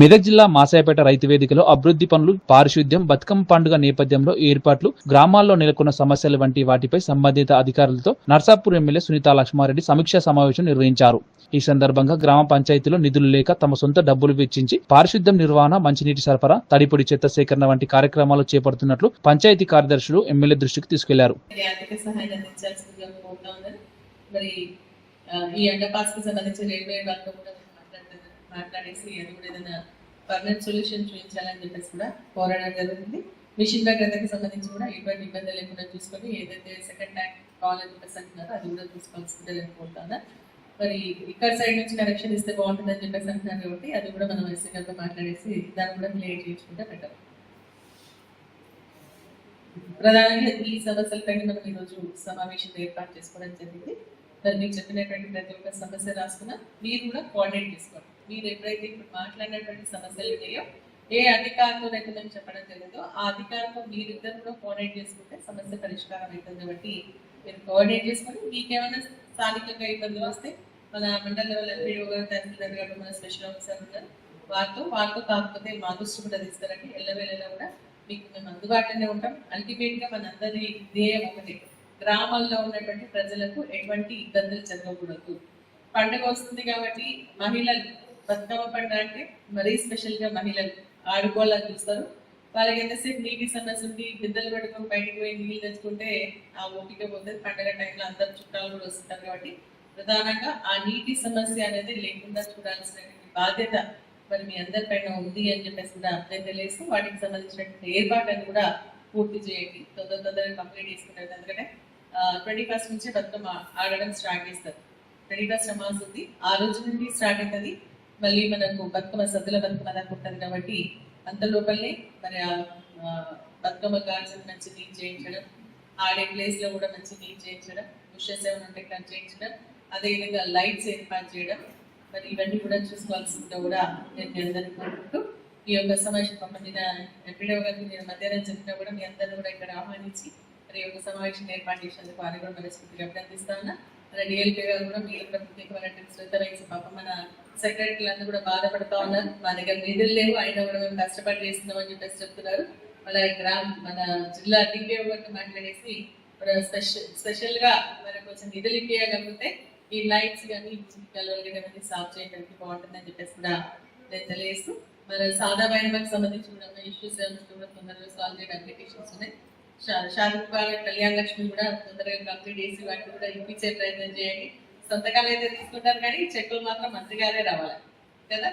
మెదక్ జిల్లా మాసాయపేట రైతు వేదికలో అభివృద్ధి పనులు పారిశుద్ధ్యం బతుకమ్మ పండుగ నేపథ్యంలో ఏర్పాట్లు గ్రామాల్లో నెలకొన్న సమస్యలు వంటి వాటిపై సంబంధిత అధికారులతో నర్సాపూర్ ఎమ్మెల్యే సునీత లక్ష్మారెడ్డి సమీక్షా సమావేశం నిర్వహించారు. ఈ సందర్భంగా గ్రామ పంచాయతీలో నిధులు లేక తమ సొంత డబ్బులు వెచ్చించి పారిశుద్ధ్యం నిర్వహణ మంచినీటి సరఫరా తడిపొడి చెత్త సేకరణ వంటి కార్యక్రమాలు చేపడుతున్నట్లు పంచాయతీ కార్యదర్శులు ఎమ్మెల్యే దృష్టికి తీసుకెళ్ళారు. ఈ అండర్ పాస్కి సంబంధించిన రైల్వే వాళ్ళతో కూడా మాట్లాడేసి అది కూడా ఏదైనా పర్మనెంట్ సొల్యూషన్ చూపించాలని చెప్పేసి కూడా పోరాడడం జరుగుతుంది. మిషన్ భద్రతకి సంబంధించి కూడా ఎటువంటి ఇబ్బంది లేకుండా చూసుకొని ఏదైతే సెకండ్ ట్యాంక్ కావాలని చెప్పేసి అంటున్నారో అది కూడా చూసుకోవాల్సిందే కోరుతాను మరి ఇక్కడ సైడ్ నుంచి కనెక్షన్ ఇస్తే బాగుంటుందని చెప్పేసి అంటున్నారు కాబట్టి అది కూడా మనం ఎస్సీ గారితో మాట్లాడేసి దాన్ని కూడా క్లియర్ చేయించుకుంటే బెటర్ ప్రధానంగా ఈ సమస్యలపై మనం ఈరోజు సమావేశం ఏర్పాటు చేసుకోవడం జరిగింది. మరి మీకు చెప్పినటువంటి ప్రతి ఒక్క సమస్య రాసుకున్నా మీరు కూడా కోఆర్డినేట్ చేసుకోండి. మీరు ఎప్పుడైతే ఇప్పుడు మాట్లాడినటువంటి సమస్యలు ఉన్నాయో ఏ అధికారంతో అయితే మేము చెప్పడం జరిగిందో ఆ అధికారంతో మీరిద్దరు కూడా కోఆర్డినేట్ చేసుకుంటే సమస్య పరిష్కారం అవుతుంది. కాబట్టి మీరు కోఆర్డినేట్ చేసుకుని మీకేమైనా స్థానికంగా ఇబ్బందులు వస్తే మన మండల లెవెల్ ఎంపీడీ గారు తహసీల్దార్ గారు మన స్పెషల్ ఆఫీసర్ ఉన్నారు వారితో వారితో కాకపోతే మా దృష్టి కూడా తీసుకురండి. ఎల్లవేళలా కూడా మీకు మేము అందుబాటులోనే ఉంటాం. అల్టిమేట్గా మన అందరి ధ్యేయం ఒకటి గ్రామాల్లో ఉన్నటువంటి ప్రజలకు ఎటువంటి ఇబ్బందులు జరగకూడదు. పండుగ వస్తుంది కాబట్టి మహిళలు బతుకమ్మ పండుగ అంటే మరీ స్పెషల్గా మహిళలు ఆడుకోవాలని చూస్తారు. వాళ్ళకి ఎంతసేపు నీటి సమస్య ఉంది బిద్దలు పెట్టుకొని బయటకు పోయి నీళ్ళు తెచ్చుకుంటే ఆ ఓపిక పోతుంది. పండుగ టైంలో అందరు చుట్టాలు కూడా వస్తుంటారు కాబట్టి ప్రధానంగా ఆ నీటి సమస్య అనేది లేకుండా చూడాల్సిన బాధ్యత మరి మీ అందరి పైన ఉంది అని చెప్పేసి కూడా నేను తెలియజేస్తూ వాటికి సంబంధించినటువంటి ఏర్పాట్లను కూడా పూర్తి చేయండి. తొందర తొందరగా కంప్లీట్ చేసుకుంటారు. ఎందుకంటే ట్వంటీ ఫస్ట్ నుంచే బతుకమ్మ ఆడడం స్టార్ట్ చేస్తారు. ట్వంటీ ఫస్ట్ అమాస్ ఉంది. ఆ రోజు నుండి స్టార్ట్ అవుతుంది. మళ్ళీ మనకు బతుకమ్మ సద్దుల బతుకమ్మ దాకా ఉంటుంది కాబట్టి అంత లోపలనే మరి ఆ బతుకమ్మ గార్డ్స్ మంచి నీట్ చేయించడం ఆడే ప్లేస్లో కూడా మంచి నీట్ చేయించడం బుషెస్ ఏమైనా ఉంటే కట్ చేయించడం అదేవిధంగా లైట్స్ ఏర్పాటు చేయడం. మరి ఇవన్నీ కూడా చూసుకోవాల్సిందిగా కూడా నేను మీ కోరుకుంటూ ఈ యొక్క సమావేశం పాపం మీద ఎప్పుడో గారికి నేను మధ్యాహ్నం చెప్పినా కూడా మీ అందరిని కూడా ఇక్కడ ఆహ్వానించి మరి ఈ యొక్క సమావేశం ఏర్పాటు చేసినందుకు వారిని కూడా మనస్ఫూర్తిగా అభినందిస్తా ఉన్నా. మన డిఎల్పీ గారు కూడా మీరు కూడా శ్రద్ధ వహించి పాపం. మన సెక్రటరీలు అందరూ కూడా బాధపడతా ఉన్నారు. మా దగ్గర నిధులు లేవు. అయినా కూడా మేము కష్టపడి చేస్తున్నాం అని చెప్పేసి చెప్తున్నారు. మన గ్రామ మన జిల్లా డిపిఓ గారితో మాట్లాడేసి స్పెషల్ స్పెషల్గా మరి కొంచెం నిధులు ఇప్పించగలిగితే ఈ లైట్స్ కానీ కలవలు సాల్వ్ చేయడానికి బాగుంటుందని చెప్పేసి కూడా నేను తెలియజేస్తూ మరి సాదా వైరమకు సంబంధించి కూడా ఇష్యూస్ కూడా తొందరగా సాల్వ్ చేయడానికి అప్లికేషన్స్ ఉన్నాయి. షారుఖ్ ఖాన్ కళ్యాణ్ లక్ష్మి కూడా తొందరగా కంప్లీట్ చేసి వాటిని కూడా ఇప్పించే ప్రయత్నం చేయండి. సొంతకాలు అయితే తీసుకుంటారు కానీ చెక్కులు మాత్రం మంత్రి గారే రావాలి. కదా?